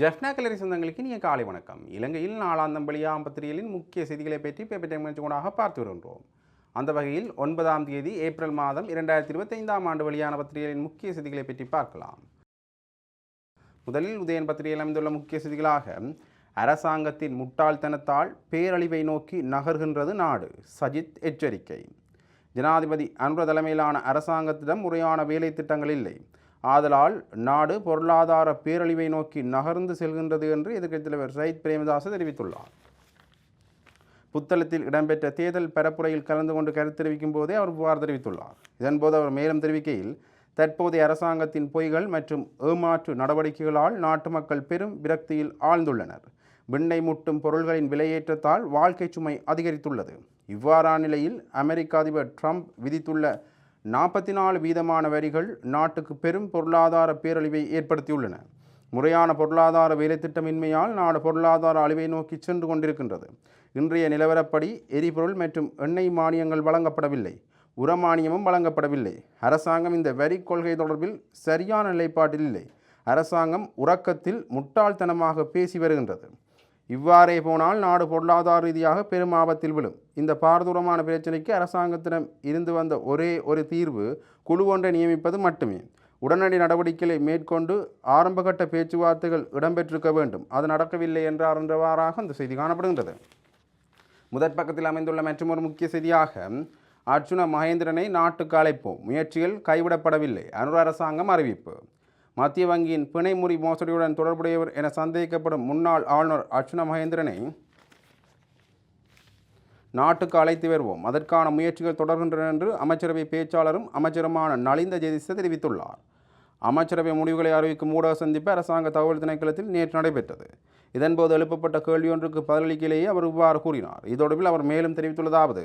ஜெஃப்னா கலரி சொந்தங்களுக்கு நீங்கள் காலை வணக்கம். இலங்கையில் நாளாந்தம் வெளியாம் பத்திரிகைகளின் முக்கிய செய்திகளை பற்றி பேப்பர் டைம் நிகழ்ச்சிகளாக பார்த்து வருகின்றோம். அந்த வகையில் ஒன்பதாம் தேதி ஏப்ரல் மாதம் இரண்டாயிரத்தி இருபத்தைந்தாம் ஆண்டு வெளியான பத்திரிகைகளின் முக்கிய செய்திகளை பற்றி பார்க்கலாம். முதலில் உதயன் பத்திரிகையில் அமைந்துள்ள முக்கிய செய்திகளாக அரசாங்கத்தின் முட்டாள்தனத்தால் பேரழிவை நோக்கி நகர்கின்றது நாடு. சஜித் எச்சரிக்கை. ஜனாதிபதி அனுர தலைமையிலான அரசாங்கத்திடம் முறையான வேலை திட்டங்கள் இல்லை. ஆதலால் நாடு பொருளாதார பேரழிவை நோக்கி நகர்ந்து செல்கின்றது என்று எதிர்க்கட்சித் தலைவர் சயித் பிரேமதாச தெரிவித்துள்ளார். புத்தளத்தில் இடம்பெற்ற தேர்தல் பரப்புரையில் கலந்து கொண்டு கருத்து தெரிவிக்கும் போதே அவர் புகார் தெரிவித்துள்ளார். இதன்போது அவர் மேலும் தெரிவிக்கையில் தற்போதைய அரசாங்கத்தின் பொய்கள் மற்றும் ஏமாற்று நடவடிக்கைகளால் நாட்டு மக்கள் பெரும் விரக்தியில் ஆழ்ந்துள்ளனர். விண்ணை முட்டும் பொருள்களின் விலையேற்றத்தால் வாழ்க்கை சுமை அதிகரித்துள்ளது. இவ்வாறான நிலையில் அமெரிக்க அதிபர் ட்ரம்ப் விதித்துள்ள நாற்பத்தி நாலு வீதமான வரிகள் நாட்டுக்கு பெரும் பொருளாதார பேரழிவை ஏற்படுத்தியுள்ளன. முறையான பொருளாதார வேலைத்திட்டமின்மையால் நாடு பொருளாதார அழிவை நோக்கி சென்று கொண்டிருக்கின்றது. இன்றைய நிலவரப்படி எரிபொருள் மற்றும் எண்ணெய் மானியங்கள் வழங்கப்படவில்லை. உரமானியமும் வழங்கப்படவில்லை. அரசாங்கம் இந்த வரி கொள்கை தொடர்பில் சரியான நிலைப்பாட்டில் இல்லை. அரசாங்கம் உறக்கத்தில் முட்டாள்தனமாக பேசி வருகின்றது. இவ்வாறே போனால் நாடு பொருளாதார ரீதியாக பெரும் ஆபத்தில் விழும். இந்த பாரதூரமான பிரச்சனைக்கு அரசாங்கத்திடம் இருந்து வந்த ஒரே ஒரு தீர்வு குழு ஒன்றை நியமிப்பது மட்டுமே. உடனடி நடவடிக்கைகளை மேற்கொண்டு ஆரம்பகட்ட பேச்சுவார்த்தைகள் இடம்பெற்றிருக்க வேண்டும். அது நடக்கவில்லை என்றார் என்றவாறாக அந்த செய்தி காணப்படுகின்றது. முதற் பக்கத்தில் அமைந்துள்ள மற்றொரு முக்கிய செய்தியாக அர்ஜுன மகேந்திரனை நாட்டுக்கு அழைப்போம். முயற்சிகள் கைவிடப்படவில்லை. அனுர அரசாங்கம் அறிவிப்பு. மத்திய வங்கியின் பிணைமுறி மோசடியுடன் தொடர்புடையவர் என சந்தேகிக்கப்படும் முன்னாள் ஆளுநர் அர்ச்சுன மகேந்திரனை நாட்டுக்கு அழைத்து வருவோம். அதற்கான முயற்சிகள் தொடர்கின்றன என்று அமைச்சரவை பேச்சாளரும் அமைச்சருமான நலிந்த ஜெதிச தெரிவித்துள்ளார். அமைச்சரவை முடிவுகளை அறிவிக்கும் ஊடக சந்திப்பு அரசாங்க தகவல் திணைக்களத்தில் நேற்று நடைபெற்றது. இதன்போது எழுப்பப்பட்ட கேள்வியொன்றுக்கு பதிலளிக்கையிலேயே அவர் இவ்வாறு கூறினார். இது அவர் மேலும் தெரிவித்துள்ளதாவது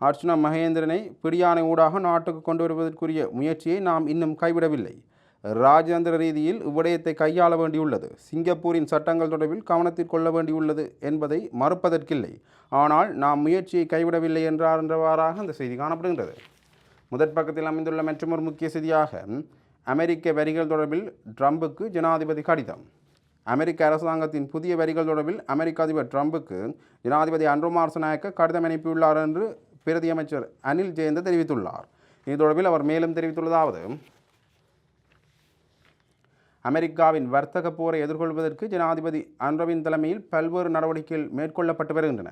அர்ச்சுனா மகேந்திரனை பிடியானை ஊடாக நாட்டுக்கு கொண்டு வருவதற்குரிய முயற்சியை நாம் இன்னும் கைவிடவில்லை. ராஜதந்திர ரீதியில் இவ்விடயத்தை கையாள வேண்டியுள்ளது. சிங்கப்பூரின் சட்டங்கள் தொடர்பில் கவனத்தில் கொள்ள வேண்டியுள்ளது என்பதை மறுப்பதற்கில்லை. ஆனால் நாம் முயற்சியை கைவிடவில்லை என்றார் என்றவாறாக அந்த செய்தி காணப்படுகின்றது. முதற் பக்கத்தில் அமைந்துள்ள மற்றொரு முக்கிய செய்தியாக அமெரிக்க வரிகள் தொடர்பில் ட்ரம்புக்கு ஜனாதிபதி கடிதம். அமெரிக்க அரசாங்கத்தின் புதிய வரிகள் தொடர்பில் அமெரிக்க அதிபர் ட்ரம்புக்கு ஜனாதிபதி அன்ரோமார்ஸ் நாயக்க கடிதம் அனுப்பியுள்ளார் என்று பிரதியமைச்சர் அனில் ஜெயந்த தெரிவித்துள்ளார். இது தொடர்பில் அவர் மேலும் தெரிவித்துள்ளதாவது அமெரிக்காவின் வர்த்தக போரை எதிர்கொள்வதற்கு ஜனாதிபதி அன்ரவின் தலைமையில் பல்வேறு நடவடிக்கைகள் மேற்கொள்ளப்பட்டு வருகின்றன.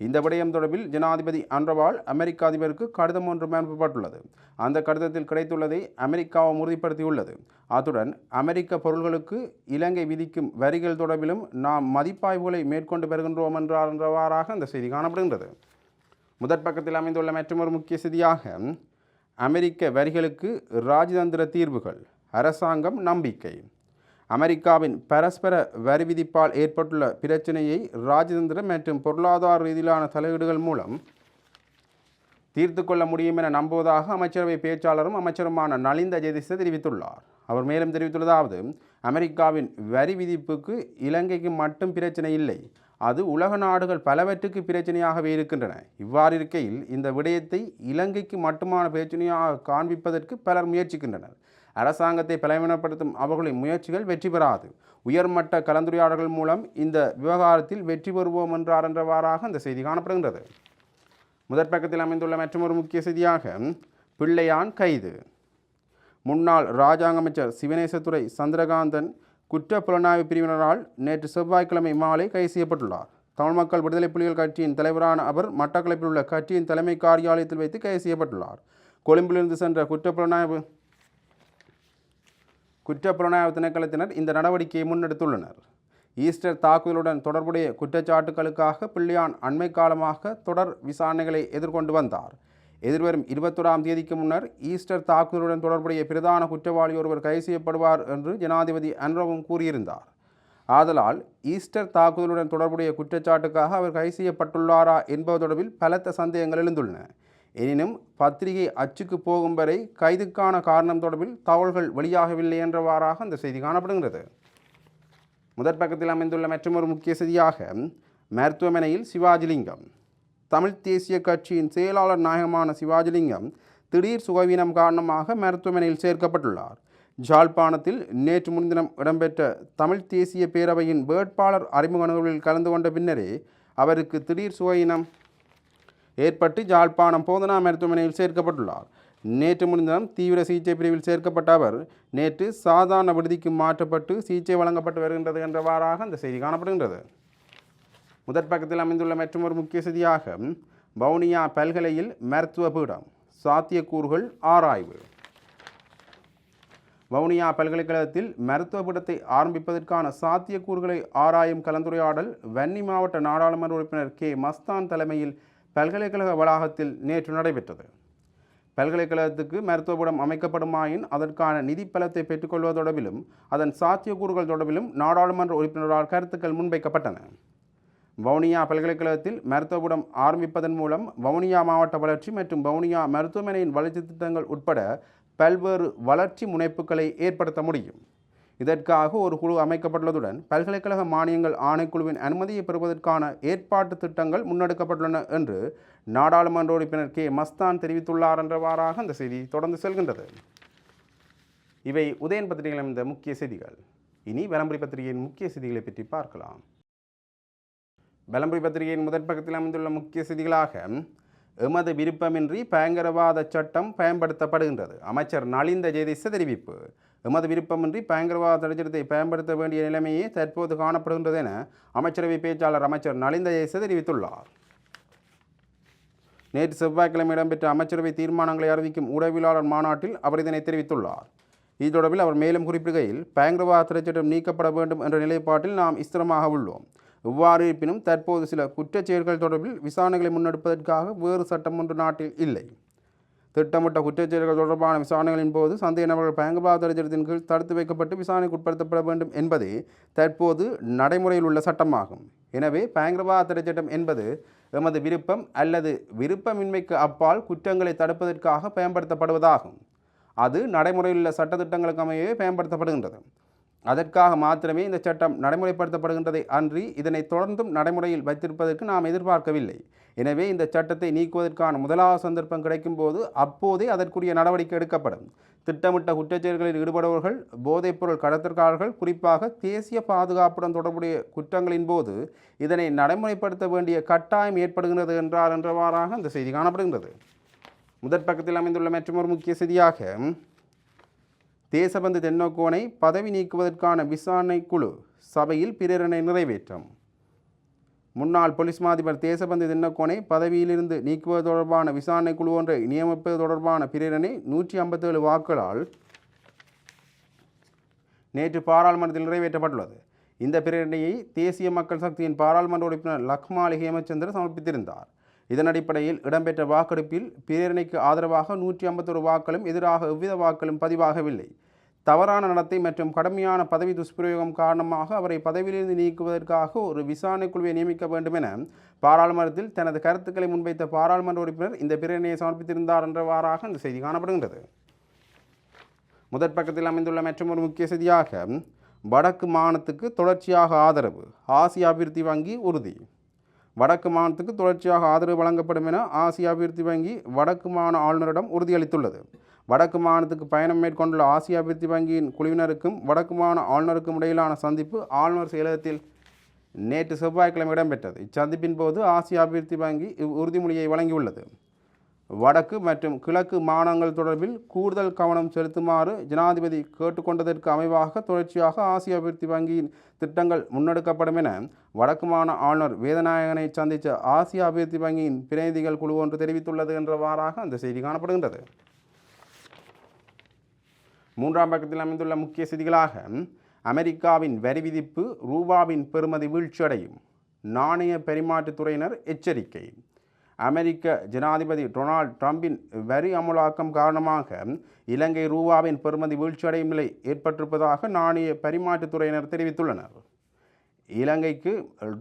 இந்த விடயம் தொடர்பில் ஜனாதிபதி அன்றவால் அமெரிக்க அதிபருக்கு கடிதம் ஒன்று அனுப்பப்பட்டுள்ளது. அந்த கடிதத்தில் கிடைத்துள்ளதை அமெரிக்காவும் உறுதிப்படுத்தியுள்ளது. அத்துடன் அமெரிக்க பொருள்களுக்கு இலங்கை விதிக்கும் வரிகள் தொடர்பிலும் நாம் மதிப்பாய்வுகளை மேற்கொண்டு வருகின்றோம் என்றார் என்றவாறாக அந்த செய்தி காணப்படுகின்றது. முதற் பக்கத்தில் அமைந்துள்ள மற்றொரு முக்கிய செய்தியாக அமெரிக்க வரிகளுக்கு ராஜதந்திர தீர்வுகள் அரசாங்கம் நம்பிக்கை. அமெரிக்காவின் பரஸ்பர வரி விதிப்பால் ஏற்பட்டுள்ள பிரச்சினையை ராஜதந்திர மற்றும் பொருளாதார ரீதியிலான தலையீடுகள் மூலம் தீர்த்து கொள்ள முடியும் என நம்புவதாக அமைச்சரவை பேச்சாளரும் அமைச்சருமான நலிந்த ஜெதிச தெரிவித்துள்ளார். அவர் மேலும் தெரிவித்துள்ளதாவது அமெரிக்காவின் வரி விதிப்புக்கு இலங்கைக்கு மட்டும் பிரச்சனை இல்லை. அது உலக நாடுகள் பலவற்றுக்கு பிரச்சனையாகவே இருக்கின்றன. இவ்வாறு இருக்கையில் இந்த விடயத்தை இலங்கைக்கு மட்டுமான பிரச்சனையாக காண்பிப்பதற்கு பலர் முயற்சிக்கின்றனர். அரசாங்கத்தை பலவீனப்படுத்தும் அவர்களின் முயற்சிகள் வெற்றி பெறாது. உயர்மட்ட கலந்துரையாடல்கள் மூலம் இந்த விவகாரத்தில் வெற்றி பெறுவோம் என்றார் என்றவாறாக அந்த செய்தி காணப்படுகின்றது. முதற் பக்கத்தில் அமைந்துள்ள மற்றொரு முக்கிய செய்தியாக பிள்ளையான் கைது. முன்னாள் ராஜாங்க அமைச்சர் சிவனேசத்துறை சந்திரகாந்தன் குற்ற புலனாய்வு பிரிவினரால் நேற்று செவ்வாய்க்கிழமை மாலை கைது செய்யப்பட்டுள்ளார். தமிழ் மக்கள் விடுதலை புலிகள் கட்சியின் தலைவரான அவர் மட்டக்களப்பில் உள்ள கட்சியின் தலைமை காரியாலயத்தில் வைத்து கைது செய்யப்பட்டுள்ளார். கொழும்பிலிருந்து சென்ற குற்ற புலனாய்வு குற்றப்புலனாய்வு திணைக்களத்தினர் இந்த நடவடிக்கையை முன்னெடுத்துள்ளனர். ஈஸ்டர் தாக்குதலுடன் தொடர்புடைய குற்றச்சாட்டுகளுக்காக பிள்ளையான் அண்மை காலமாக தொடர் விசாரணைகளை எதிர்கொண்டு வந்தார். எதிர்வரும் இருபத்தொராம் தேதிக்கு முன்னர் ஈஸ்டர் தாக்குதலுடன் தொடர்புடைய பிரதான குற்றவாளி ஒருவர் கைது செய்யப்படுவார் என்று ஜனாதிபதி அன்ரவும் கூறியிருந்தார். ஆதலால் ஈஸ்டர் தாக்குதலுடன் தொடர்புடைய குற்றச்சாட்டுக்காக அவர் கைது செய்யப்பட்டுள்ளாரா என்பது தொடர்பில் பலத்த சந்தேகங்கள் எழுந்துள்ளன. எனினும் பத்திரிகை அச்சுக்கு போகும் வரை கைதுக்கான காரணம் தொடர்பில் தகவல்கள் வெளியாகவில்லை என்றவாறாக அந்த செய்தி காணப்படுகிறது முதற் பக்கத்தில் அமைந்துள்ள மற்றொரு முக்கிய செய்தியாக மருத்துவமனையில் சிவாஜிலிங்கம். தமிழ் தேசிய கட்சியின் செயலாளர் நாயகமான சிவாஜிலிங்கம் திடீர் சுகவீனம் காரணமாக மருத்துவமனையில் சேர்க்கப்பட்டுள்ளார். ஜாழ்ப்பாணத்தில் நேற்று முன்தினம் இடம்பெற்ற தமிழ் தேசிய பேரவையின் வேட்பாளர் அறிமுக நிகழ்வில் கலந்து கொண்ட பின்னரே அவருக்கு திடீர் சுவையினம் ஏற்பட்டு ஜாழ்ப்பாணம் போதனா மருத்துவமனையில் சேர்க்கப்பட்டுள்ளார். நேற்று முன்தினம் தீவிர சிகிச்சை பிரிவில் சேர்க்கப்பட்ட அவர் நேற்று சாதாரண விடுதிக்கு மாற்றப்பட்டு சிகிச்சை வழங்கப்பட்டு வருகின்றது என்றவாறாக அந்த செய்தி காணப்படுகின்றது. முதற் பக்கத்தில் அமைந்துள்ள மற்றொரு முக்கிய செய்தியாக வவுனியா பல்கலையில் மருத்துவ பீடம் சாத்தியக்கூறுகள் ஆராய்வு. வவுனியா பல்கலைக்கழகத்தில் மருத்துவ பீடத்தை ஆரம்பிப்பதற்கான சாத்தியக்கூறுகளை ஆராயும் கலந்துரையாடல் வன்னி மாவட்ட நாடாளுமன்ற உறுப்பினர் கே. மஸ்தான் தலைமையில் பல்கலைக்கழக வளாகத்தில் நேற்று நடைபெற்றது. பல்கலைக்கழகத்துக்கு மருத்துவபுரம் அமைக்கப்படுமாயின் அதற்கான நிதி பலத்தை பெற்றுக்கொள்வது தொடர்பிலும் அதன் சாத்தியக்கூறுகள் தொடர்பிலும் நாடாளுமன்ற உறுப்பினரால் கருத்துக்கள் முன்வைக்கப்பட்டன. வவுனியா பல்கலைக்கழகத்தில் மருத்துவபுரம் ஆரம்பிப்பதன் மூலம் வவுனியா மாவட்ட வளர்ச்சி மற்றும் வவுனியா மருத்துவமனையின் வளர்ச்சி திட்டங்கள் உட்பட பல்வேறு வளர்ச்சி முனைப்புகளை ஏற்படுத்த முடியும். இதற்காக ஒரு குழு அமைக்கப்பட்டுள்ளதுடன் பல்கலைக்கழக மானியங்கள் ஆணைக்குழுவின் அனுமதியை பெறுவதற்கான ஏற்பாட்டு திட்டங்கள் முன்னெடுக்கப்பட்டுள்ளன என்று நாடாளுமன்ற உறுப்பினர் கே. மஸ்தான் தெரிவித்துள்ளார் என்றவாறாக அந்த செய்தி தொடர்ந்து செல்கின்றது. இவை உதயன் பத்திரிகையில் அமைந்த முக்கிய செய்திகள். இனி விளம்பரி பத்திரிகையின் முக்கிய செய்திகளை பற்றி பார்க்கலாம். விளம்பரி பத்திரிகையின் முதற் பக்கத்தில் அமைந்துள்ள முக்கிய செய்திகளாக எமது விருப்பமின்றி பயங்கரவாத சட்டம் பயன்படுத்தப்படுகின்றது. அமைச்சர் நலிந்த ஜெயதிச தெரிவிப்பு. எமது விருப்பமின்றி பயங்கரவாத தடைச்சட்டத்தை பயன்படுத்த வேண்டிய நிலைமையே தற்போது காணப்படுகின்றது என அமைச்சரவை பேச்சாளர் அமைச்சர் நலிந்த ஜெயதிச தெரிவித்துள்ளார். நேற்று செவ்வாய்க்கிழமை இடம்பெற்ற அமைச்சரவை தீர்மானங்களை அறிவிக்கும் ஊடகவியலாளர் மாநாட்டில் அவர் இதனை தெரிவித்துள்ளார். இது தொடர்பில் அவர் மேலும் குறிப்பிடுகையில் பயங்கரவாத திரைச்சட்டம் நீக்கப்பட வேண்டும் என்ற நிலைப்பாட்டில் நாம் இஸ்திரமாக உள்ளோம். இவ்வாறு இருப்பினும் தற்போது சில குற்றச்செயல்கள் தொடர்பில் விசாரணைகளை முன்னெடுப்பதற்காக வேறு சட்டம் ஒன்று நாட்டில் இல்லை. திட்டமிட்ட குற்றச்செயல்கள் தொடர்பான விசாரணைகளின் போது சந்தேக நபர்கள் பயங்கரவாத தடைச்சட்டத்தின் கீழ் தடுத்து வைக்கப்பட்டு விசாரணைக்கு உட்படுத்தப்பட வேண்டும் என்பதே தற்போது நடைமுறையில் உள்ள சட்டமாகும். எனவே பயங்கரவாத தடைச்சட்டம் என்பது எமது விருப்பம் அல்லது விருப்பமின்மைக்கு அப்பால் குற்றங்களை தடுப்பதற்காக பயன்படுத்தப்படுவதாகும். அது நடைமுறையில் உள்ள சட்டத்திட்டங்களுக்கு அமையவே பயன்படுத்தப்படுகின்றது. அதற்காக மாத்திரமே இந்த சட்டம் நடைமுறைப்படுத்தப்படுகின்றதை அன்றி இதனை தொடர்ந்தும் நடைமுறையில் வைத்திருப்பதற்கு நாம் எதிர்பார்க்கவில்லை. எனவே இந்த சட்டத்தை நீக்குவதற்கான முதலாவது சந்தர்ப்பம் கிடைக்கும் போது அப்போதே அதற்குரிய நடவடிக்கை எடுக்கப்படும். திட்டமிட்ட குற்றச்செயல்களில் ஈடுபடுபவர்கள் போதைப்பொருள் கடத்தற்காரர்கள் குறிப்பாக தேசிய பாதுகாப்புடன் தொடர்புடைய குற்றங்களின் போது இதனை நடைமுறைப்படுத்த வேண்டிய கட்டாயம் ஏற்படுகின்றது என்றார் என்றவாறாக அந்த செய்தி காணப்படுகின்றது. முதற் பக்கத்தில் அமைந்துள்ள மற்றொரு முக்கிய செய்தியாக தேசபந்து தென்னோக்கோனை பதவி நீக்குவதற்கான விசாரணை குழு சபையில் பிரேரணை நிறைவேற்றம். முன்னாள் போலீஸ் மாதிபர் தேசபந்து தென்னக்கோனை பதவியிலிருந்து நீக்குவது தொடர்பான விசாரணை குழு ஒன்றை நியமிப்பது தொடர்பான பிரேரணை நூற்றி ஐம்பத்தேழு வாக்குகளால் நேற்று பாராளுமன்றத்தில் நிறைவேற்றப்பட்டுள்ளது. இந்த பிரேரணையை தேசிய மக்கள் சக்தியின் பாராளுமன்ற உறுப்பினர் லக்மாலி ஹேமச்சந்திர சமர்ப்பித்திருந்தார். இதன் அடிப்படையில் இடம்பெற்ற வாக்கெடுப்பில் பிரேரணைக்கு ஆதரவாக நூற்றி ஐம்பத்தொரு வாக்களும் எதிராக எவ்வித வாக்களும் பதிவாகவில்லை. தவறான நடத்தை மற்றும் கடுமையான பதவி துஷ்பிரயோகம் காரணமாக அவரை பதவியிலிருந்து நீக்குவதற்காக ஒரு விசாரணை குழுவை நியமிக்க வேண்டும் என பாராளுமன்றத்தில் தனது கருத்துக்களை முன்வைத்த பாராளுமன்ற உறுப்பினர் இந்த பிரேரணையை சமர்ப்பித்திருந்தார் என்றவாறாக இந்த செய்தி காணப்படுகின்றது. முதற் பக்கத்தில் அமைந்துள்ள மற்றொரு முக்கிய செய்தியாக வடக்கு மாநிலத்துக்கு தொடர்ச்சியாக ஆதரவு ஆசிய அபிவிருத்தி வங்கி உறுதி. வடக்கு மாநிலத்துக்கு தொடர்ச்சியாக ஆதரவு வழங்கப்படும் என ஆசிய அபிவிருத்தி வங்கி வடக்கு மாநில ஆளுநரிடம் உறுதியளித்துள்ளது. வடக்கு மாநிலத்துக்கு பயணம் மேற்கொண்டுள்ள ஆசிய அபிவிருத்தி வங்கியின் குழுவினருக்கும் வடக்கு மாநில ஆளுநருக்கும் இடையிலான சந்திப்பு ஆளுநர் செயலகத்தில் நேற்று செவ்வாய்க்கிழமை இடம்பெற்றது. இச்சந்திப்பின் போது ஆசிய அபிவிருத்தி வங்கி இவ் உறுதிமொழியை வழங்கியுள்ளது. வடக்கு மற்றும் கிழக்கு மாநிலங்கள் தொடர்பில் கூடுதல் கவனம் செலுத்துமாறு ஜனாதிபதி கேட்டுக்கொண்டதற்கு அமைவாக தொடர்ச்சியாக ஆசிய அபிவிருத்தி வங்கியின் திட்டங்கள் முன்னெடுக்கப்படும் என வடக்கு மாநில ஆளுநர் வேதநாயகனை சந்தித்த ஆசிய அபிவிருத்தி வங்கியின் பிரதிநிதிகள் குழு ஒன்று தெரிவித்துள்ளது என்றவாறாக அந்த செய்தி காணப்படுகின்றது. மூன்றாம் பக்கத்தில் அமைந்துள்ள முக்கிய செய்திகளாக அமெரிக்காவின் வரி விதிப்பு ரூபாவின் பெறுமதி வீழ்ச்சியடையும் நாணய பரிமாற்றுத்துறையினர் எச்சரிக்கை அமெரிக்க ஜனாதிபதி டொனால்ட் ட்ரம்பின் வரி அமலாக்கம் காரணமாக இலங்கை ரூபாவின் பெறுமதி வீழ்ச்சியடையும் நிலை ஏற்பட்டிருப்பதாக நாணய பரிமாற்றுத்துறையினர் தெரிவித்துள்ளனர். இலங்கைக்கு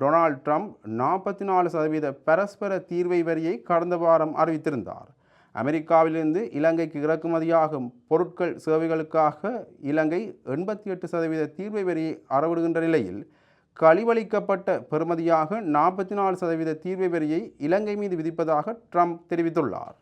டொனால்ட் ட்ரம்ப் நாற்பத்தி நாலு சதவீத பரஸ்பர தீர்வை வரியை கடந்த வாரம் அறிவித்திருந்தார். அமெரிக்காவிலிருந்து இலங்கைக்கு இறக்குமதியாகும் பொருட்கள் சேவைகளுக்காக இலங்கை எண்பத்தி எட்டு சதவீத தீர்வை வரியை அறவிடுகின்ற நிலையில் கழிவளிக்கப்பட்ட பெறுமதியாக நாற்பத்தி நாலு சதவீத தீர்வை வரியை இலங்கை மீது விதிப்பதாக ட்ரம்ப் தெரிவித்துள்ளார்.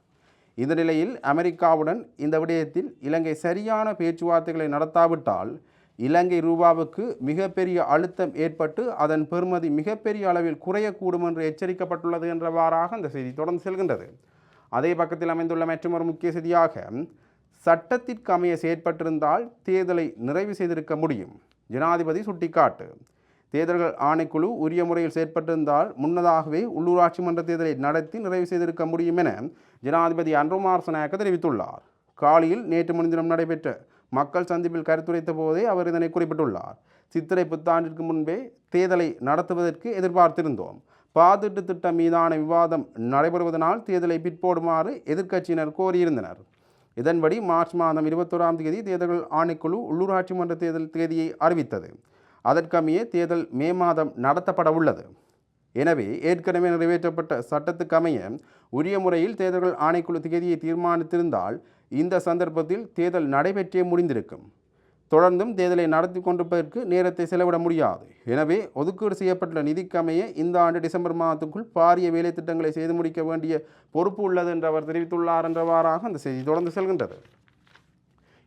இந்த நிலையில் அமெரிக்காவுடன் இந்த விடயத்தில் இலங்கை சரியான பேச்சுவார்த்தைகளை நடத்தாவிட்டால் இலங்கை ரூபாவுக்கு மிகப்பெரிய அழுத்தம் ஏற்பட்டு அதன் பெறுமதி மிகப்பெரிய அளவில் குறையக்கூடும் என்று எச்சரிக்கப்பட்டுள்ளது என்றவாறாக அந்த செய்தி தொடர்ந்து செல்கின்றது. அதே பக்கத்தில் அமைந்துள்ள மற்றொரு முக்கிய செய்தியாக சட்டத்திற்கு அமைய செயற்பட்டிருந்தால் தேர்தலை நிறைவு செய்திருக்க முடியும். ஜனாதிபதி சுட்டிக்காட்டு தேர்தல்கள் ஆணைக்குழு உரிய முறையில் செயற்பட்டிருந்தால் முன்னதாகவே உள்ளூராட்சி மன்ற தேர்தலை நடத்தி நிறைவு செய்திருக்க முடியும் என ஜனாதிபதி அன்ருமார் சனாயக்க தெரிவித்துள்ளார். காலியில் நேற்று முன்தினம் நடைபெற்ற மக்கள் சந்திப்பில் கருத்துரைத்த போதே அவர் இதனை குறிப்பிட்டுள்ளார். சித்திரை புத்தாண்டிற்கு முன்பே தேர்தலை நடத்துவதற்கு எதிர்பார்த்திருந்தோம். பாதிட்டு திட்டம் மீதான விவாதம் நடைபெறுவதனால் தேர்தலை பிற்போடுமாறு எதிர்க்கட்சியினர் கோரியிருந்தனர். இதன்படி மார்ச் மாதம் இருபத்தோராம் தேதி தேர்தல்கள் ஆணைக்குழு உள்ளூராட்சி மன்ற தேர்தல் தேதியை அறிவித்தது. அதற்கமைய தேர்தல் மே மாதம் நடத்தப்பட உள்ளது. எனவே ஏற்கனவே நிறைவேற்றப்பட்ட சட்டத்துக்கமைய உரிய முறையில் தேர்தல்கள் ஆணைக்குழு தேதியை தீர்மானித்திருந்தால் இந்த சந்தர்ப்பத்தில் தேர்தல் நடைபெற்றே முடிந்திருக்கும். தொடர்ந்தும் தேர்தலை நடத்தி கொண்டிருப்பதற்கு நேரத்தை செலவிட முடியாது. எனவே ஒதுக்கீடு செய்யப்பட்டுள்ள நிதிக்கமைய இந்த ஆண்டு டிசம்பர் மாதத்துக்குள் பாரிய வேலை திட்டங்களை செய்து முடிக்க வேண்டிய பொறுப்பு உள்ளது என்று அவர் தெரிவித்துள்ளார் என்றவாறாக அந்த செய்தி தொடர்ந்து செல்கின்றது.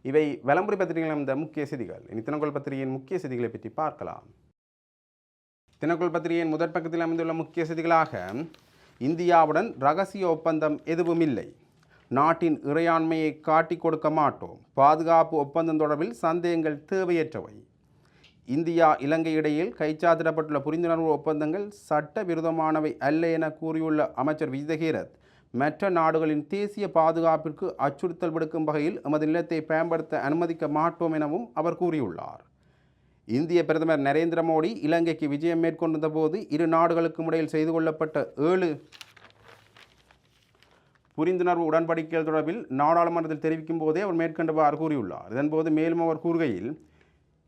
இவை விளம்பரி பத்திரிகைகள் இந்த முக்கிய செய்திகள். இனி தினக்குள் பத்திரிகையின் முக்கிய செய்திகளை பற்றி பார்க்கலாம். தினக்குள் பத்திரிகையின் முதற் பக்கத்தில் அமைந்துள்ள முக்கிய செய்திகளாக இந்தியாவுடன் ரகசிய ஒப்பந்தம் எதுவும் இல்லை. நாட்டின் இறையாண்மையை காட்டிக் கொடுக்க மாட்டோம். பாதுகாப்பு ஒப்பந்தம் தொடர்பில் சந்தேகங்கள் தேவையற்றவை. இந்தியா இலங்கை இடையில் கைச்சாத்திடப்பட்டுள்ள புரிந்துணர்வு ஒப்பந்தங்கள் சட்டவிரோதமானவை அல்ல என கூறியுள்ள அமைச்சர் விஜயகீரத் மற்ற நாடுகளின் தேசிய பாதுகாப்பிற்கு அச்சுறுத்தல் விடுக்கும் வகையில் எமது நிலத்தை பயன்படுத்த அனுமதிக்க மாட்டோம் எனவும் அவர் கூறியுள்ளார். இந்திய பிரதமர் நரேந்திர மோடி இலங்கைக்கு விஜயம் மேற்கொண்டிருந்த போது இரு நாடுகளுக்கும் இடையில் செய்து கொள்ளப்பட்ட ஏழு புரிந்துணர்வு உடன்படிக்கைகள் தொடர்பில் நாடாளுமன்றத்தில் தெரிவிக்கும் போதே அவர் மேற்கண்டவாறு கூறியுள்ளார். இதன்போது மேலும் அவர் கூறுகையில்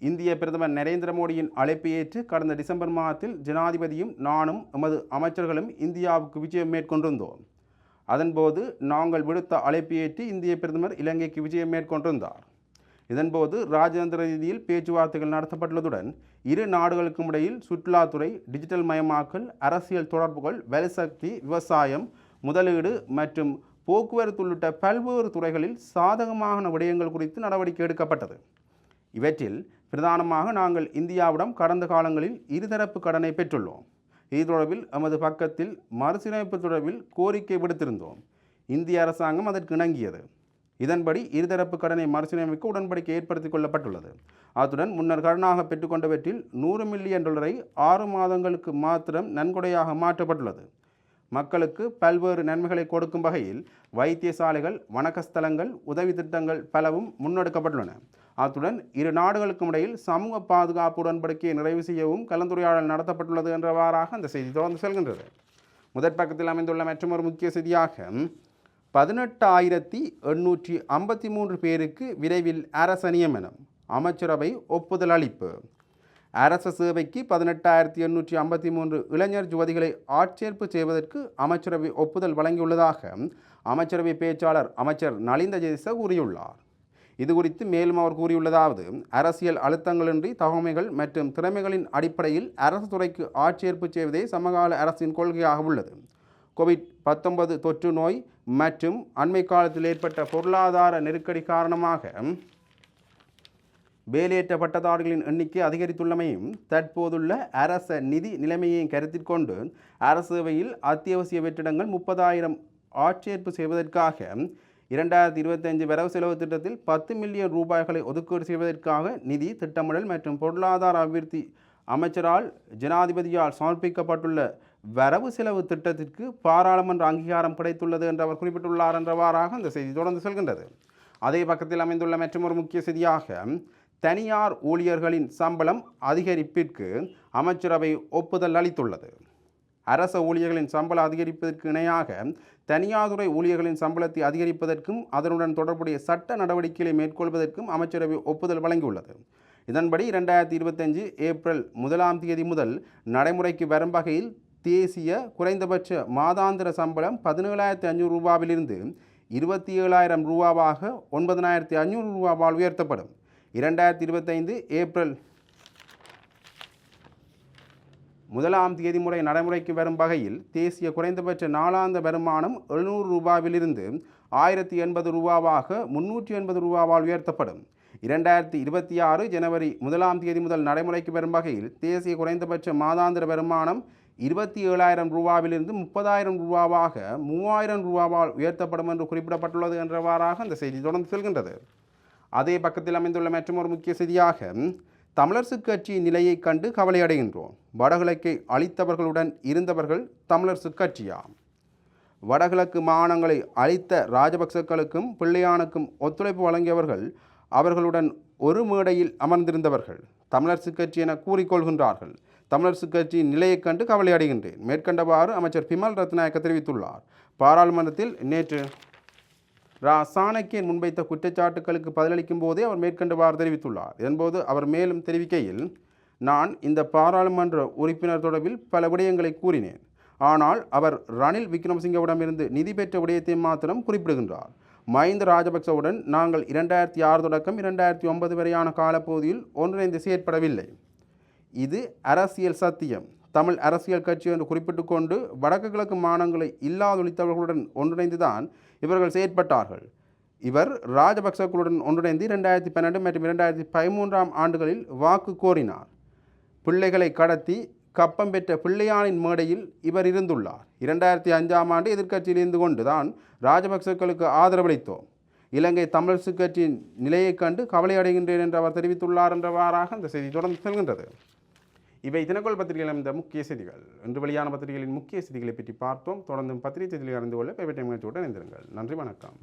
இந்திய பிரதமர் நரேந்திர மோடியின் அழைப்பை ஏற்று கடந்த டிசம்பர் மாதத்தில் ஜனாதிபதியும் நானும் எமது அமைச்சர்களும் இந்தியாவுக்கு விஜயம் மேற்கொண்டிருந்தோம். அதன்போது நாங்கள் விடுத்த அழைப்பை இந்திய பிரதமர் இலங்கைக்கு விஜயம் மேற்கொண்டிருந்தார். இதன்போது ராஜதந்திர ரீதியில் பேச்சுவார்த்தைகள் நடத்தப்பட்டுள்ளதுடன் இரு நாடுகளுக்கும் இடையில் சுற்றுலாத்துறை டிஜிட்டல் மயமாக்கல் அரசியல் தொடர்புகள் வலுசக்தி விவசாயம் முதலீடு மற்றும் போக்குவரத்து உள்ளிட்ட பல்வேறு துறைகளில் சாதகமான விடயங்கள் குறித்து நடவடிக்கை எடுக்கப்பட்டது. இவற்றில் பிரதானமாக நாங்கள் இந்தியாவிடம் கடந்த காலங்களில் இருதரப்பு கடனை பெற்றுள்ளோம். இது தொடர்பில் எமது பக்கத்தில் மறுசீரமைப்பு தொடர்பில் கோரிக்கை விடுத்திருந்தோம். இந்திய அரசாங்கம் அதற்கு இணங்கியது. இதன்படி இருதரப்பு கடனை மறுசீரமைக்க உடன்படிக்கை ஏற்படுத்திக் கொள்ளப்பட்டுள்ளது. அத்துடன் முன்னர் கடனாக பெற்றுக்கொண்டவற்றில் நூறு மில்லியன் டாலரை ஆறு மாதங்களுக்கு மாத்திரம் நன்கொடையாக மாற்றப்பட்டுள்ளது. மக்களுக்கு பல்வேறு நன்மைகளை கொடுக்கும் வகையில் வைத்தியசாலைகள் வணக்கஸ்தலங்கள் உதவி திட்டங்கள் பலவும் முன்னெடுக்கப்பட்டுள்ளன. அத்துடன் இரு நாடுகளுக்கும் இடையில் சமூக பாதுகாப்பு உடன்படிக்கையை நிறைவு செய்யவும் கலந்துரையாடல் நடத்தப்பட்டுள்ளது என்றவாறாக அந்த செய்தி தொடர்ந்து செல்கின்றது. முதற் பக்கத்தில் அமைந்துள்ள மற்றொரு முக்கிய செய்தியாக பதினெட்டாயிரத்தி எண்ணூற்றி ஐம்பத்தி மூன்று பேருக்கு விரைவில் அரச நியமனம் அமைச்சரவை ஒப்புதல் அளிப்பு. அரச சேவைக்கு பதினெட்டாயிரத்தி எண்ணூற்றி ஐம்பத்தி மூன்று இளைஞர் யுவதிகளை ஆட்சேர்ப்பு செய்வதற்கு அமைச்சரவை ஒப்புதல் வழங்கியுள்ளதாக அமைச்சரவை பேச்சாளர் அமைச்சர் நலிந்த ஜெயச கூறியுள்ளார். இது குறித்து மேலும் அவர் கூறியுள்ளதாவது அரசியல் அழுத்தங்களின்றி தகவமைகள் மற்றும் திறமைகளின் அடிப்படையில் அரசு துறைக்கு ஆட்சேர்ப்பு செய்வதே சமகால அரசின் கொள்கையாக உள்ளது. கோவிட் பத்தொன்பது தொற்று நோய் மற்றும் அண்மை காலத்தில் ஏற்பட்ட பொருளாதார நெருக்கடி காரணமாக வேலையேற்ற பட்டதாரிகளின் எண்ணிக்கை அதிகரித்துள்ளமையும் தற்போதுள்ள அரச நிதி நிலைமையையும் கருத்தில் கொண்டு அரசு சேவையில் அத்தியாவசிய வெற்றிடங்கள் முப்பதாயிரம் ஆட்சேர்ப்பு செய்வதற்காக இரண்டாயிரத்தி இருபத்தஞ்சு வரவு செலவு திட்டத்தில் பத்து மில்லியன் ரூபாய்களை ஒதுக்கீடு செய்வதற்காக நிதி திட்டமிடல் மற்றும் பொருளாதார அபிவிருத்தி அமைச்சரால் ஜனாதிபதியால் சமர்ப்பிக்கப்பட்டுள்ள வரவு செலவு திட்டத்திற்கு பாராளுமன்ற அங்கீகாரம் கிடைத்துள்ளது என்று அவர் குறிப்பிட்டுள்ளார் என்றவாறாக அந்த செய்தி தொடர்ந்து செல்கின்றது. அதே பக்கத்தில் அமைந்துள்ள மற்றொரு முக்கிய செய்தியாக தனியார் ஊழியர்களின் சம்பளம் அதிகரிப்பிற்கு அமைச்சரவை ஒப்புதல் அளித்துள்ளது. அரச ஊழியர்களின் சம்பள அதிகரிப்பதற்கு இணையாக தனியார் துறை ஊழியர்களின் சம்பளத்தை அதிகரிப்பதற்கும் அதனுடன் தொடர்புடைய சட்ட நடவடிக்கைகளை மேற்கொள்வதற்கும் அமைச்சரவை ஒப்புதல் வழங்கியுள்ளது. இதன்படி இரண்டாயிரத்தி இருபத்தஞ்சு ஏப்ரல் முதலாம் தேதி முதல் நடைமுறைக்கு வரும் வகையில் தேசிய குறைந்தபட்ச மாதாந்திர சம்பளம் பதினேழாயிரத்தி அஞ்சூறு ரூபாவிலிருந்து இருபத்தி ஏழாயிரம் ரூபாவாக ஒன்பதனாயிரத்தி அஞ்சூறு ரூபாவால் உயர்த்தப்படும். இரண்டாயிரத்தி இருபத்தைந்து ஏப்ரல் முதலாம் தேதி முறை நடைமுறைக்கு வரும் வகையில் தேசிய குறைந்தபட்ச நாளாந்த வருமானம் எழுநூறு ரூபாவிலிருந்து ஆயிரத்தி எண்பது ரூபாவாக முன்னூற்றி எண்பது ரூபாவால் உயர்த்தப்படும். இரண்டாயிரத்தி இருபத்தி ஆறு ஜனவரி முதலாம் தேதி முதல் நடைமுறைக்கு வரும் வகையில் தேசிய குறைந்தபட்ச மாதாந்திர வருமானம் இருபத்தி ஏழாயிரம் ரூபாவிலிருந்து முப்பதாயிரம் ரூபாவாக மூவாயிரம் ரூபாவால் உயர்த்தப்படும் என்று குறிப்பிடப்பட்டுள்ளது என்றவாறாக அந்த செய்தி தொடர்ந்து செல்கின்றது. அதே பக்கத்தில் அமைந்துள்ள மற்றொரு முக்கிய செய்தியாக தமிழரசு கட்சியின் நிலையை கண்டு கவலையடைகின்றோம். வடகிழக்கை அழித்தவர்களுடன் இருந்தவர்கள் தமிழரசு கட்சியாம். வடகிழக்கு மாகாணங்களை அழித்த ராஜபக்சக்களுக்கும் பிள்ளையானுக்கும் ஒத்துழைப்பு வழங்கியவர்கள் அவர்களுடன் ஒரு மேடையில் அமர்ந்திருந்தவர்கள் தமிழரசு கட்சி என கூறிக்கொள்கின்றார்கள். தமிழரசு கட்சியின் நிலையை கண்டு கவலையடைகின்றேன். மேற்கண்டவாறு அமைச்சர் பிமல் ரத்நாயக்க தெரிவித்துள்ளார். பாராளுமன்றத்தில் நேற்று ரா சாணக்கியன் முன்வைத்த குற்றச்சாட்டுகளுக்கு பதிலளிக்கும் போதே அவர் மேற்கண்டவாறு தெரிவித்துள்ளார். இதன்போது அவர் மேலும் தெரிவிக்கையில் நான் இந்த பாராளுமன்ற உறுப்பினர் தொடர்பில் பல விடயங்களை கூறினேன். ஆனால் அவர் ரணில் விக்ரமசிங்கவிடமிருந்து நிதி பெற்ற விடயத்தை மாத்திரம் குறிப்பிடுகின்றார். மஹிந்த ராஜபக்சவுடன் நாங்கள் இரண்டாயிரத்தி ஆறு தொடக்கம் இரண்டாயிரத்தி ஒன்பது வரையான காலப்பகுதியில் ஒன்றிணைந்து செயற்படவில்லை. இது அரசியல் சத்தியம். தமிழ் அரசியல் கட்சி என்று குறிப்பிட்டுக் கொண்டு வடக்கு கிழக்கு மாநிலங்களை இல்லாதொழித்தவர்களுடன் ஒன்றிணைந்துதான் இவர்கள் செயற்பட்டார்கள். இவர் ராஜபக்சக்களுடன் ஒன்றிணைந்து இரண்டாயிரத்தி பன்னெண்டு மற்றும் இரண்டாயிரத்தி பதிமூன்றாம் ஆண்டுகளில் வாக்கு கோரினார். பிள்ளைகளை கடத்தி கப்பம் பெற்ற பிள்ளையானின் மேடையில் இவர் இருந்துள்ளார். இரண்டாயிரத்தி அஞ்சாம் ஆண்டு எதிர்க்கட்சியில் இருந்து கொண்டு தான் ராஜபக்சக்களுக்கு ஆதரவளித்தோம் இலங்கை தமிழரசு கட்சியின் நிலையைக் கண்டு கவலையடைகின்றேன் என்று அவர் தெரிவித்துள்ளார் என்றவாறாக அந்த செய்தி தொடர்ந்து செல்கின்றது. இவை தினக்கோள் பத்திரிகையில் அமைந்த முக்கிய செய்திகள். இன்று வெளியான பத்திரிகைகளின் முக்கிய செய்திகளை பற்றி பார்த்தோம். தொடர்ந்து பத்திரிகை செய்திகளை அறிந்து கொள்ள பேபை டைம் நிகழ்ச்சியுடன் இணைந்திருங்கள். நன்றி வணக்கம்.